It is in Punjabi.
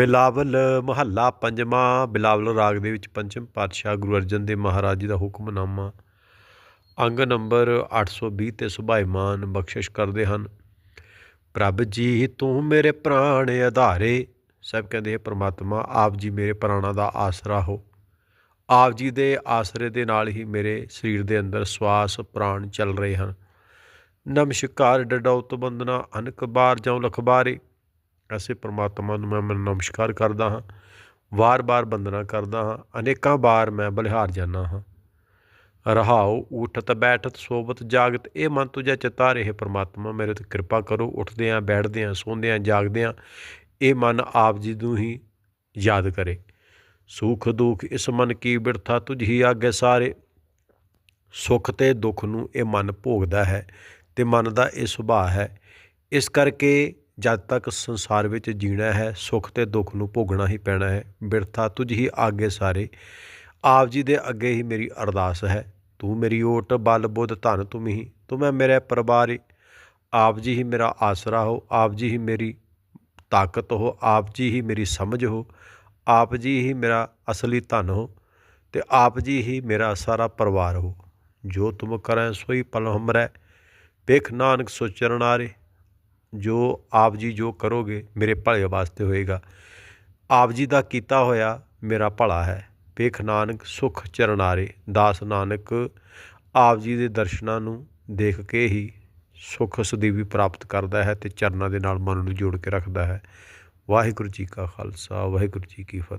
ਬਿਲਾਵਲ ਮਹੱਲਾ ਪੰਜਵਾਂ, ਬਿਲਾਵਲ ਰਾਗ ਦੇ ਵਿੱਚ ਪੰਚਮ ਪਾਤਸ਼ਾਹ ਗੁਰੂ ਅਰਜਨ ਦੇਵ ਮਹਾਰਾਜ ਜੀ ਦਾ ਹੁਕਮਨਾਮਾ ਅੰਗ ਨੰਬਰ 820 ਤੇ ਸੁਭਾਈਮਾਨ ਬਖਸ਼ਿਸ਼ ਕਰਦੇ ਹਨ। ਪ੍ਰਭ ਜੀ, ਤੂੰ ਮੇਰੇ ਪ੍ਰਾਣ ਆਧਾਰੇ। ਸਭ ਕਹਿੰਦੇ ਹੈ ਪ੍ਰਮਾਤਮਾ, ਆਪ ਜੀ ਮੇਰੇ ਪ੍ਰਾਣਾਂ ਦਾ ਆਸਰਾ ਹੋ। ਆਪ ਜੀ ਦੇ ਆਸਰੇ ਦੇ ਨਾਲ ਹੀ ਮੇਰੇ ਸਰੀਰ ਦੇ ਅੰਦਰ ਸਵਾਸ ਪ੍ਰਾਣ ਚੱਲ ਰਹੇ ਹਨ। ਨਮਸਕਾਰ ਡਡੌਤ ਬੰਦਨਾ ਅਨਕ ਬਾਰ ਜਾਉ ਲਖਬਾਰੇ। ਐਸੇ ਪ੍ਰਮਾਤਮਾ ਨੂੰ ਮੈਂ ਨਮਸਕਾਰ ਕਰਦਾ ਹਾਂ। ਵਾਰ-ਵਾਰ ਬੰਦਨਾ ਕਰਦਾ ਹਾਂ। ਅਨੇਕਾਂ ਵਾਰ ਮੈਂ ਬਲਿਹਾਰ ਜਾਣਾ ਹਾਂ। ਰਹਾਉ ਉਠਤ, ਬੈਠਤ ਸੋਬਤ ਜਾਗਤ, ਇਹ ਮਨ ਤੁਝਾ ਚਿਤਾ ਰਹੇ ਪ੍ਰਮਾਤਮਾ, ਮੇਰੇ ਤੇ ਕਿਰਪਾ ਕਰੋ। ਉੱਠਦੇ ਆਂ ਬੈਠਦੇ ਆਂ ਸੌਂਦੇ ਆਂ ਜਾਗਦੇ ਆਂ ਇਹ ਮਨ ਆਪ ਜੀ ਨੂੰ ਹੀ ਯਾਦ ਕਰੇ। ਸੁਖ, ਦੁਖ, ਇਸ ਮਨ ਕੀ ਬਿਰਥਾ, ਤੁਝ ਹੀ ਆਗੇ ਸਾਰੇ। ਸੁਖ ਤੇ ਦੁੱਖ ਨੂੰ ਇਹ ਮਨ ਭੋਗਦਾ ਹੈ ਤੇ ਮਨ ਦਾ ਇਹ ਸੁਭਾਅ ਹੈ। ਇਸ ਕਰਕੇ ਜਦ ਤੱਕ ਸੰਸਾਰ ਵਿੱਚ ਜੀਣਾ ਹੈ, ਸੁੱਖ ਤੇ ਦੁੱਖ ਨੂੰ ਭੋਗਣਾ ਹੀ ਪੈਣਾ ਹੈ। ਬਿਰਥਾ ਤੁਝ ਹੀ ਆਗੇ ਸਾਰੇ। ਆਪ ਜੀ ਦੇ ਅੱਗੇ ਹੀ ਮੇਰੀ ਅਰਦਾਸ ਹੈ। ਤੂੰ ਮੇਰੀ ਓਟ, ਬਲ, ਬੁੱਧ, ਧਨ, ਤੂੰ ਹੀ ਤੂੰ ਮੈਂ ਮੇਰੇ ਪਰਿਵਾਰ। ਆਪ ਜੀ ਹੀ ਮੇਰਾ ਆਸਰਾ ਹੋ। ਆਪ ਜੀ ਹੀ ਮੇਰੀ ਤਾਕਤ ਹੋ। ਆਪ ਜੀ ਹੀ ਮੇਰੀ ਸਮਝ ਹੋ। ਆਪ ਜੀ ਹੀ ਮੇਰਾ ਅਸਲੀ ਧਨ ਹੋ ਤੇ ਆਪ ਜੀ ਹੀ ਮੇਰਾ ਸਾਰਾ ਪਰਿਵਾਰ ਹੋ। ਜੋ ਤੁਮ ਕਰੈ, ਸੋਈ ਪਲ ਹਮਰੈ ਵੇਖ ਨਾਨਕ ਸੋਚਰਨਾਰੇ ਜੋ ਆਪ ਜੀ ਜੋ ਕਰੋਗੇ, ਮੇਰੇ ਭਲੇ ਵਾਸਤੇ ਹੋਏਗਾ। ਆਪ ਜੀ ਦਾ ਕੀਤਾ ਹੋਇਆ ਮੇਰਾ ਭਲਾ ਹੈ। ਵੇਖ ਨਾਨਕ, ਸੁਖ ਚਰਨਾਰੇ ਦਾਸ ਨਾਨਕ, ਆਪ ਜੀ ਦੇ ਦਰਸ਼ਨਾਂ ਨੂੰ ਦੇਖ ਕੇ ਹੀ ਸੁਖ ਸਦੀਵੀ ਪ੍ਰਾਪਤ ਕਰਦਾ ਹੈ ਤੇ ਚਰਨਾਂ ਦੇ ਨਾਲ ਮਨ ਨੂੰ ਜੋੜ ਕੇ ਰੱਖਦਾ ਹੈ। ਵਾਹਿਗੁਰੂ ਜੀ ਕਾ ਖਾਲਸਾ, ਵਾਹਿਗੁਰੂ ਜੀ ਕੀ ਫਤਿਹ।